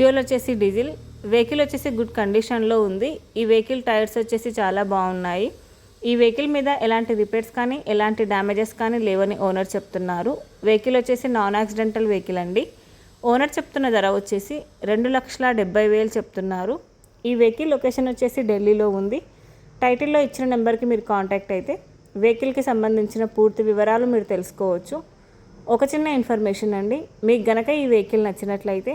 Fuel వచ్చేసి diesel vehicle వచ్చేసి good కండిషన్లో ఉంది. ఈ వెహికల్ టైర్స్ వచ్చేసి చాలా బాగున్నాయి. ఈ వెహికల్ మీద ఎలాంటి రిపేర్స్ కానీ ఎలాంటి డ్యామేజెస్ కానీ లేవని ఓనర్ చెప్తున్నారు. వెహికల్ వచ్చేసి నాన్ యాక్సిడెంటల్ వెహికల్ అండి. ఓనర్ చెప్తున్న ధర వచ్చేసి రెండు లక్షల డెబ్బై వేలు చెప్తున్నారు. ఈ వెహికల్ లొకేషన్ వచ్చేసి ఢిల్లీలో ఉంది. టైటిల్లో ఇచ్చిన నెంబర్కి మీరు కాంటాక్ట్ అయితే వెహికల్కి సంబంధించిన పూర్తి వివరాలు మీరు తెలుసుకోవచ్చు. ఒక చిన్న ఇన్ఫర్మేషన్ అండి. మీకు గనక ఈ వెహికల్ నచ్చినట్లయితే